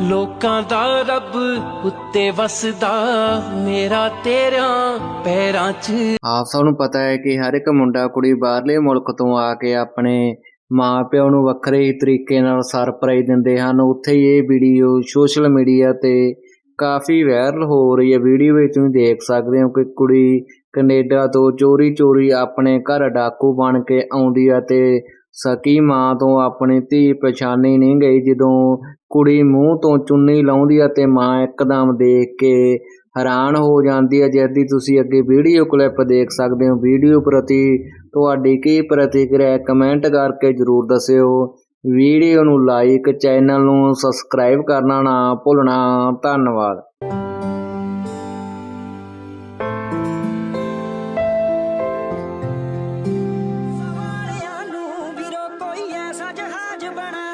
ਲੋਕਾਂ ਦਾ ਰੱਬ ਉੱਤੇ ਵਸਦਾ, ਮੇਰਾ ਤੇਰਿਆਂ ਪੈਰਾਂ 'ਚ। ਆਪ ਸਭ ਨੂੰ ਪਤਾ ਹੈ ਕਿ ਹਰ ਇੱਕ ਮੁੰਡਾ ਕੁੜੀ ਬਾਹਰਲੇ ਮੁਲਕ ਤੋਂ ਆ ਕੇ ਆਪਣੇ ਮਾਪਿਆਂ ਨੂੰ ਵੱਖਰੇ ਹੀ ਤਰੀਕੇ ਨਾਲ ਸਰਪ੍ਰਾਈਜ਼ ਦਿੰਦੇ ਹਨ। ਉੱਥੇ ਇਹ ਵੀਡੀਓ ਸੋਸ਼ਲ ਮੀਡੀਆ ਤੇ ਕਾਫੀ ਵਾਇਰਲ ਹੋ ਰਹੀ ਹੈ। ਵੀਡੀਓ ਵਿੱਚ ਤੁਸੀਂ ਦੇਖ ਸਕਦੇ ਹੋ ਕਿ ਕੁੜੀ ਕੈਨੇਡਾ ਤੋਂ ਚੋਰੀ ਚੋਰੀ ਆਪਣੇ ਘਰ ਡਾਕੂ ਬਣ ਕੇ ਆਉਂਦੀ ਹੈ ਤੇ ਸਕੀ ਮਾਂ ਤੋਂ ਆਪਣੀ ਧੀ ਪਛਾਣੀ ਨਹੀਂ ਗਈ, ਜਦੋਂ ਕੁੜੀ ਮੂੰਹ ਤੋਂ ਚੁੰਨੀ ਲਾਉਂਦੀ ਹੈ ਤੇ ਮਾਂ ਇੱਕਦਮ ਦੇਖ ਕੇ ਹੈਰਾਨ ਹੋ ਜਾਂਦੀ ਹੈ ਜਿਸ ਤੁਸੀਂ ਅੱਗੇ ਵੀਡੀਓ ਕਲਿੱਪ ਦੇਖ ਸਕਦੇ ਹੋ। ਵੀਡੀਓ ਪ੍ਰਤੀ ਤੁਹਾਡੀ ਕੀ ਪ੍ਰਤੀਕਿਰਿਆ ਕਮੈਂਟ ਕਰਕੇ ਜਰੂਰ ਦੱਸਿਓ। ਵੀਡੀਓ ਨੂੰ ਲਾਈਕ, ਚੈਨਲ ਨੂੰ ਸਬਸਕ੍ਰਾਈਬ ਕਰਨਾ ਨਾ ਭੁੱਲਣਾ। ਧੰਨਵਾਦ। ਜਹਾਜ਼ ਬਣਾ